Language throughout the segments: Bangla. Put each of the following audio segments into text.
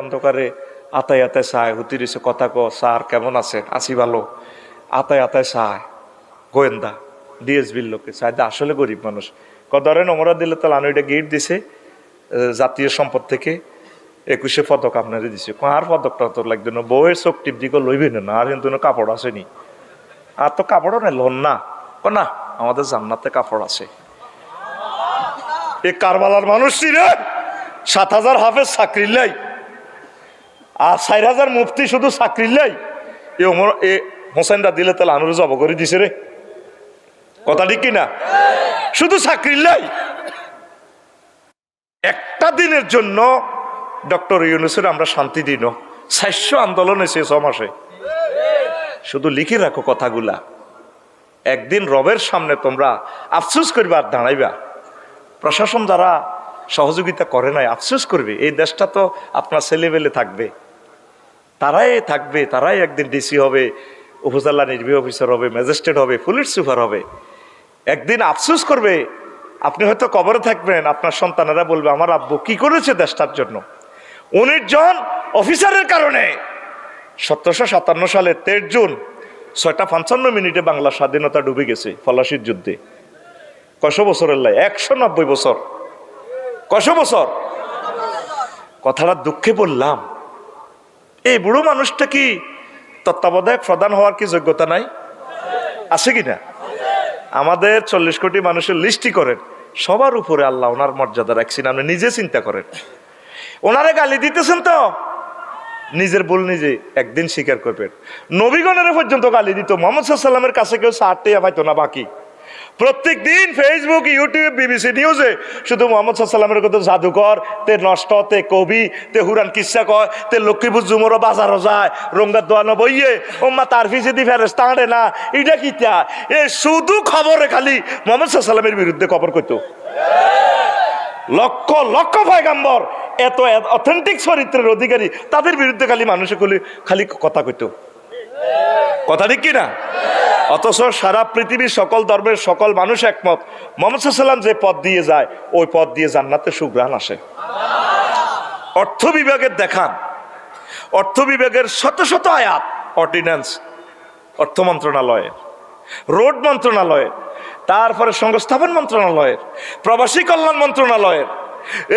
অন্ধকারে আতায় আতায় চায় হুতির এসে কথা ক, স্যার, কেমন আছেন? আসি ভালো। আতায় আতায় চায়। গোয়েন্দা, ডিএসবির লোকে। চায় দা, আসলে গরিব মানুষ। ক ধরেন ওমরা দিলে তো আনুইটা গিফট দিছে জাতীয় সম্পদ থেকে একুশে পদক আপনারে দিছে। আর পদকটা তো লাগবে না, বউয়ের চোখ টিপ দিকে লইবে না আর কিন্তু কাপড় আসেনি। আর তো কাপড়ও নাই লোন না। ক না, আমাদের জান্নাতে কাপড় আছে। এ কারবালার মানুষটি রে সাত হাজার হাফেজ চাকরি লাই। আর চার হাজার মুফতি শুধু চাকরি লাই। এ ওমর এ হোসেনরা দিলে তাহলে আনুরে জব করে দিছে রে। কথা ঠিক কিনা? শুধু চাকরি লাই। একটা দিনের জন্য ডক্টর ইউনুসের আমরা শান্তি দিন চারশো আন্দোলন ছ মাসে। শুধু লিখে রাখো কথাগুলা। একদিন রবের সামনে তোমরা আফসোস করবে আর দাঁড়াইবা। প্রশাসন যারা সহযোগিতা করে নাই, আফসোস করবে। এই দেশটা তো আপনার ছেলেবেলে থাকবে। তারাই থাকবে, তারাই একদিন ডিসি হবে, উপজেলা নির্বাহী অফিসার হবে ম্যাজিস্ট্রেট হবে পুলিশ সুপার হবে। একদিন আফসুস করবে, আপনি হয়তো কবরে থাকবেন, আপনার সন্তানেরা বলবে, আমার আব্বু কি করেছে দেশটার জন্য? উনিশ জন অফিসারের কারণে, সতেরোশো সাতান্ন সালে তেইশ জুন, ছয়টা পঞ্চান্ন মিনিটে বাংলা স্বাধীনতা ডুবে গেছে, ফলাশির যুদ্ধে। কশো বছরের লাই, একশো নব্বই বছর। কশো বছর? কথাটা দুঃখে বললাম। এই বুড়ো মানুষটা কি তত্ত্বাবধায়ক, প্রধান হওয়ার কি যোগ্যতা নাই? আছে কি না আমাদের চল্লিশ কোটি মানুষের লিস্টই করেন। সবার উপরে আল্লাহ ওনার মর্যাদা রাখছেন, আপনি নিজে চিন্তা করেন। ওনারে গালি দিতেছেন তো? নিজের ভুল নিজে একদিন স্বীকার করবেন। নবীগণের পর্যন্ত গালি দিত, মোহাম্মদ সাল্লামের কাছে কেউ সারটে পাইতো না বাকি। প্রত্যেক দিন ফেসবুক ইউটিউব বিবিসি নিউজে শুধু মোহাম্মদ সাল্লামের কথা জাদুকর, তে নষ্ট, তে কবি, তে হুরান কিসা কয়, তে লক্ষ্মীপুর জুমরও বাজারও যায় রঙ্গার দোয়ানো বইয়ে ওম্মা তার ফিসে দি ফেরেস তাঁড়ে না এটা কি তা? এ শুধু খবরে খালি মোহাম্মদ সাল্লামের বিরুদ্ধে খবর করতো লক্ষ লক্ষ পয়গাম্বর, এত অথেন্টিক চরিত্রের অধিকারী, তাদের বিরুদ্ধে খালি মানুষে খালি কথা কইতো। কথা ঠিক কিনা অথচ সারা পৃথিবীর সকল ধর্মের সকল মানুষ একমত। মোহাম্মদ যে পথ দিয়ে যায়, ওই পথ দিয়ে জান্নাতে সুগ্রাণ আসে। অর্থ বিভাগের দেখান। অর্থ বিভাগের শত শত আয়াত অর্ডিন্যান্স অর্থ মন্ত্রণালয়ের রোড মন্ত্রণালয়ের, তারপরে সংস্থাপন মন্ত্রণালয়ের, প্রবাসী কল্যাণ মন্ত্রণালয়ের,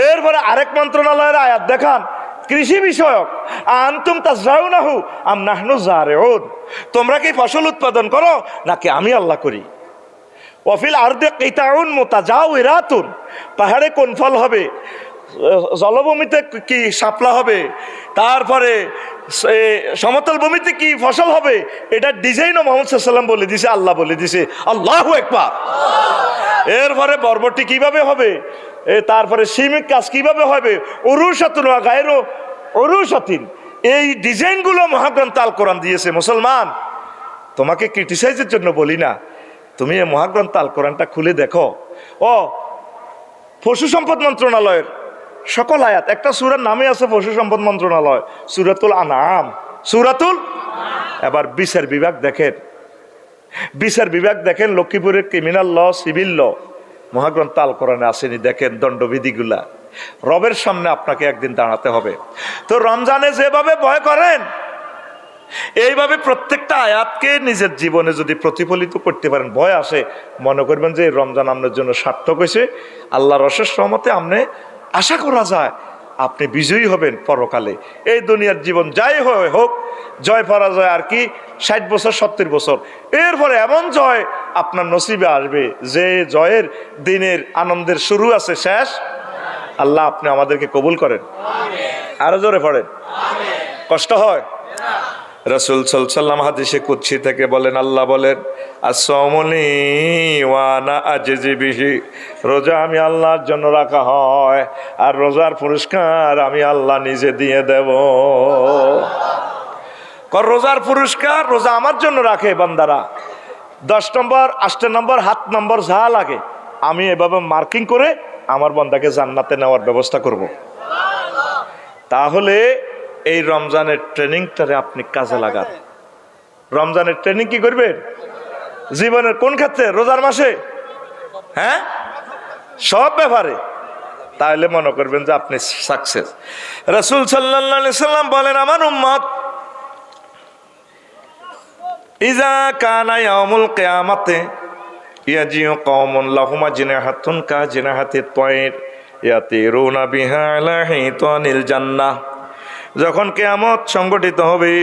এরপরে আরেক মন্ত্রণালয়ের আয়াত দেখান। কৃষি বিষয়ক। আন্তুম তাজরাউনাহু আম নাহনু জারেউন। তোমরা কি ফসল উৎপাদন করো? নাকি আমি আল্লাহ করি? অফিল আরদে কিতাউন মুতাজাউইরাতুন পাহাড়ে কোন ফল হবে? জলভূমিতে কি শাপলা হবে? তারপরে সমতল ভূমিতে কি ফসল হবে? এটা ডিজাইনও মোহাম্মদ সাল্লাম বলে দিছে, আল্লাহ বলে দিছে। আল্লাহ একবার এরপরে বর্বরটি কীভাবে হবে? তারপরে সিমিক কাজ কীভাবে হবে? অরুষাতুন গায়েরও এই ডিজাইনগুলো মহাগ্রন্থ আল কোরআন দিয়েছে, মুসলমান। তোমাকে ক্রিটিসাইজের জন্য বলি না, তুমি এই মহাগ্রন্থ আল কোরআনটা খুলে দেখো। ও, পশু সম্পদ মন্ত্রণালয়ের সকল আয়াত, একটা সুরার নামে আছে পশু সম্পদ মন্ত্রণালয়, সুরাতুল আনাম সুরাতুল এবার বিচার বিভাগ দেখেন। বিচার বিভাগ দেখেন লক্ষ্মীপুরের ক্রিমিনাল ল সিভিল ল মহাগ্রন্থ আল কোরআনে আসেনি, দেখেন দণ্ডবিধিগুলা। রবের সামনে আপনাকে একদিন দাঁড়াতে হবে। তো রমজানে যেভাবে ভয় করেন, এইভাবে প্রত্যেকটা আয়াতকে নিজের জীবনে যদি প্রতিফলিত করতে পারেন, ভয় আসে, মনে করবেন যে রমজান আপনার জন্য সার্থক হয়েছে। আল্লাহ রসের সহমতে আপনি আশা করা যায় আপনি বিজয়ী হবেন পরকালে। এই দুনিয়ার জীবন যাই হয় হোক, জয় পরাজয় আর কি, ষাট বছর, সত্তর বছর। এরপরে এমন জয় আপনার নসিবে আসবে যে জয়ের দিনের আনন্দের শুরু আছে, শেষ। আল্লাহ আপনি আমাদেরকে কবুল করেন। আরও জোরে পড়েন। কষ্ট হয়? রসুল সাল্লাম হাদিসে কুচ্ছি থেকে বলেন, আল্লাহ বলেন আসমনি ওয়ানা আজিবিহি রোজা আমি আল্লাহর জন্য রাখা হয়, আর রোজার পুরস্কার আমি আল্লাহ নিজে দিয়ে দেব। কর রোজার পুরস্কার রোজা আমার জন্য রাখে বান্দারা। দশ নম্বর, আষ্ট নম্বর, হাত নম্বর যা লাগে, আমি এভাবে মার্কিং করে আমার বন্দাকে জান্নাতে নেওয়ার ব্যবস্থা করব। তাহলে এই রমজানের ট্রেনিংটারে আপনি কাজে লাগান। রমজানের ট্রেনিং কি করবেন? জীবনের কোন ক্ষেত্রে? রোজার মাসে? হ্যাঁ? সব ব্যাপারে। তাহলে মনে করবেন যে আপনি সাকসেস রসুল সাল্লাম বলেন, আমার উম্মত, ইজা কানা ইয়ামুল কিয়ামাতে ইয়াজিউ কওমুন লাহুমা জিনাহাতুন কা জিনাহাতি তয়র ইয়াতিরুনা বিহা আলা হিতানিল জান্নাহ। যখন কেয়ামত সংগঠিত হবে,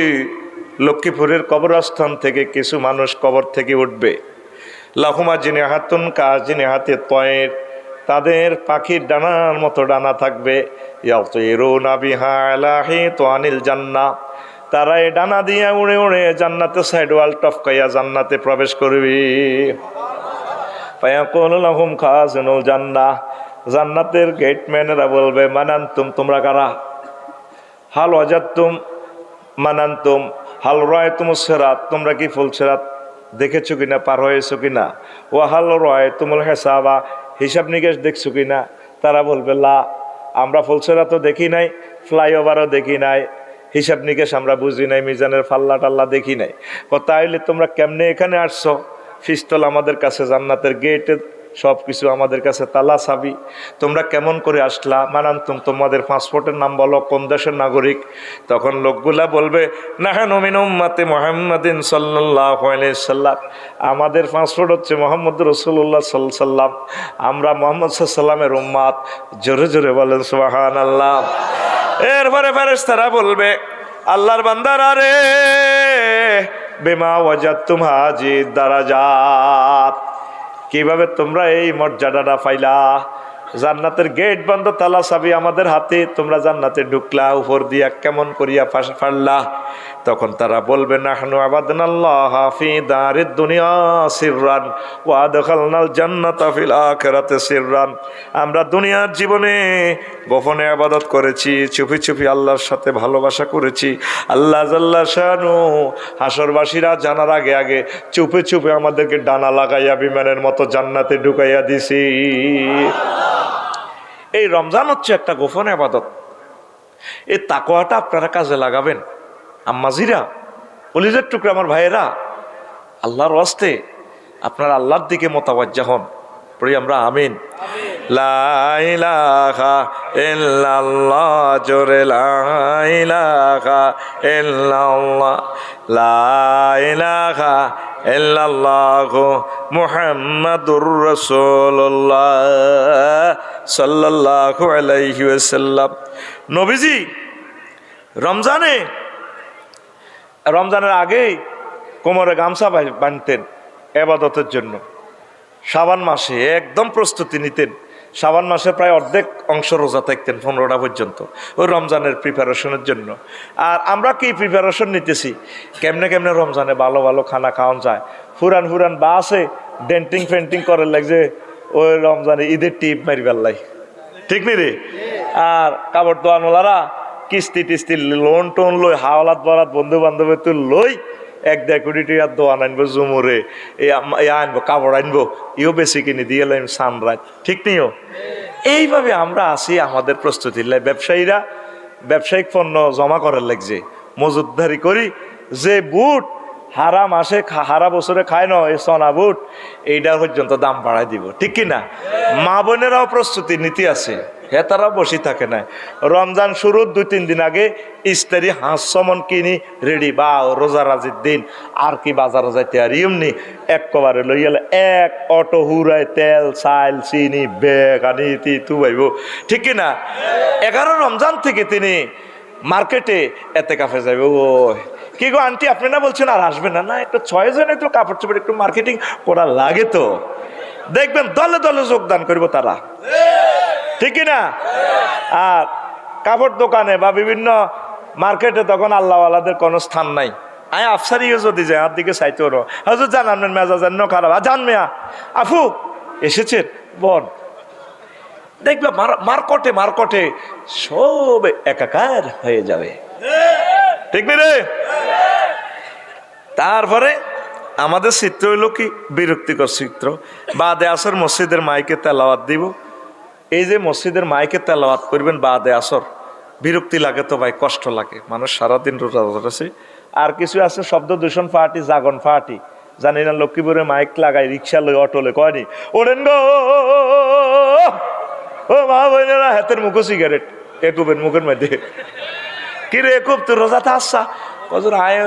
লক্ষ্মীপুরের কবরস্থান থেকে কিছু মানুষ কবর থেকে উঠবে। লাহুমা জিনাহাতুন কা জিনাহাতি তয়র, তাদের পাখির ডানার মতো ডানা থাকবে। হিতানিল জান্নাহ, তারা এই ডানা দিয়ে উড়ে উড়ে জান্নাতে সাইড ওয়াল টপকাইয়া জান্নাতে প্রবেশ করবি। জান্নাহ, জান্নাতের গেটম্যানেরা বলবে, মানান্তুম, তোমরা কারা? হাল অজাত্তুম মানান্তুম, হাল রয় তুম সেরাত, তোমরা কি ফুল সেরাত দেখেছ কিনা, পার হয়েছো কিনা? ও হাল রয় তুমুল হেসাবা, হিসাব নিকেশ দেখছ কিনা? তারা বলবে, লা, আমরা ফুলসেরা তো দেখি নাই, ফ্লাইওভারও দেখি নাই, হিসাব নিকেশ আমরা বুঝি নাই, মিজানের ফাল্লা টাল্লা দেখি নাই। তাইলে তোমরা কেমনে এখানে আসছো? ফিস্তল আমাদের কাছে জান্নাতের গেটে সব কিছু আমাদের কাছে তালা সাবি তোমরা কেমন করে আসলা? মানান্তুম তোমাদের পাসপোর্টের নাম বলো, কোন দেশের নাগরিক? তখন লোকগুলা বলবে না নমিন উম্মাতে মোহাম্মদিন সাল্লাহ সাল্লাম। আমাদের পাসপোর্ট হচ্ছে মোহাম্মদ রসুল্লাহ সাল্লাম। আমরা মোহাম্মদ সাল্লামের উম্মাদ। জোরে জোরে বলেন সুবাহান আল্লাহ এরপরে ফেরেস তারা বলবে, আল্লাহর বান্দার আরে বেমা ওয়াজাতুম হাজি দারাজাত। কীভাবে তোমরা এই মর্যাদাটা পাইলা? জান্নাতের গেট বন্ধ, তালা সাবি আমাদের হাতে, তোমরা জান্নাতে ঢুকলা, উপর দিয়া কেমন করিয়া ফাঁস ফাড়লা। তখন তারা বলবে, নাহনু আবাদনাল্লাহ দুনিয়া জান্নাতা আমরা দুনিয়ার জীবনে গোপনে আবাদত করেছি, চুপি চুপি আল্লাহর সাথে ভালোবাসা করেছি। আল্লাহ জাল্লা শানু হাসরবাসীরা জানার আগে আগে চুপে চুপে আমাদেরকে ডানা লাগাইয়া বিমানের মতো জান্নাতে ঢুকাইয়া দিছি। এই রমজান হচ্ছে একটা গোপন আবাদত। এই তাকোয়াটা আপনারা কাজে লাগাবেন। আম্মাজিরা কলিজের টুকরা আমার ভাইয়েরা আল্লাহর ওয়াস্তে আপনার আল্লাহর দিকে মোতাবাজ্জা হন। পড়ি আমরা আমিন। লাইলাহা ইল্লাল্লাহ জোরে লাইলাহা ইল্লাল্লাহ। লাইলাহা ইল্লাল্লাহ মুহাম্মাদুর রাসূলুল্লাহ সাল্লাল্লাহু আলাইহি ওয়াসাল্লাম। নবীজি রমজানে রমজানের আগেই কোমরে গামছা বাঁধতেন এবাদতের জন্য। শাবান মাসে একদম প্রস্তুতি নিতেন। শাবান মাসে প্রায় অর্ধেক অংশ রোজা থাকতেন পনেরোটা পর্যন্ত ওই রমজানের প্রিপারেশনের জন্য। আর আমরা কি প্রিপারেশন নিতেছি? কেমনে কেমনে রমজানে ভালো ভালো খানা খাওয়ান যায়। ফুরান ফুরান বা আছে ডেন্টিং ফেন্টিং করে লাগছে, ওই রমজানে ঈদের টিপ মারি বেল্লাই ঠিক নি রে? আর কাপড় দোয়ানোলারা কিস্তি টিস্তি লোন টোন লই, হাওলাত বরাত বন্ধু বান্ধবের তো লই, এক দেড় কোটি টাকার দোয়ান আনব জুমুরে, এ আনব, কাপড় আনব, ইও বেশি কিনে দিয়ে এলাম সানরাইজ ঠিক নিও এইভাবে আমরা আসি আমাদের প্রস্তুতি ব্যবসায়ীরা ব্যবসায়িক পণ্য জমা করার লাগছে মজুদদারি করি, যে বুট হারা মাসে হারা বছরে খায় না এই সোনা বুট এইটার পর্যন্ত দাম বাড়াই দিব। ঠিক কি না মা বোনেরাও প্রস্তুতি নীতি আছে। হ্যাঁ তারা বসে থাকে না। রমজান শুরুর দুই, তিন দিন আগে ইস্তারি হাঁস সমন কিনি, রেডি বা রোজা রাজির দিন। আর কি বাজারে যাইতে আর এমনি এক কবারে লই গেলে এক অটো হুরায় তেল চাল চিনি, বেগ, আনি, তি, তু ভাইব ঠিক না এগারো রমজান থেকে তিনি মার্কেটে এতে কাফে যাবে ও কি গো আন্টি, আপনি না বলছেন আর আসবেন না? না, একটু ছয় জনে তো কাপড় চোপড় একটু মার্কেটিং করা লাগে তো। দেখবেন দলে দলে যোগদান করব তারা। ঠিক না আর কাপড় দোকানে বা বিভিন্ন মার্কেটে তখন আল্লাহওয়ালাদের কোনো স্থান নাই। আয় আফসারিও যদি যায় আর দিকে চাইতে ওর হজর জান আপনার মেজাজ এন্ন খারাপ। আর জান মেয়া, আফু, এসেছেন? বন দেখবে মার- মার্কটে মার্কটে সব একাকার হয়ে যাবে। ঠিক রে তারপরে আমাদের চিত্র হইল কি? বিরক্তিকর চিত্র। বাদে আসর মসজিদের মাইকে তেলাওয়াত দিব। এই যে মসজিদের মাইকে তেলাওয়াত করবেন বাদে আসর, বিরক্তি লাগে তো ভাই, কষ্ট লাগে। মানুষ সারাদিন রোজা আছে আর কিছু আছে, শব্দ দূষণ পার্টি জাগন পার্টি জানি না লক্ষ্মীপুরে মাইক লাগাই রিক্সা লই অটো লই কয়নি ওরেন গো ও মা বোনেরা, হাতের মুখো সিগারেট একুবের মুখের মধ্যে। কি রে একুব তোর রোজা থাসা কজন আয়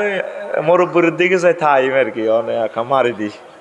মুরব্বরের দিকে যাই থাই আর কি অনেক মারি দিস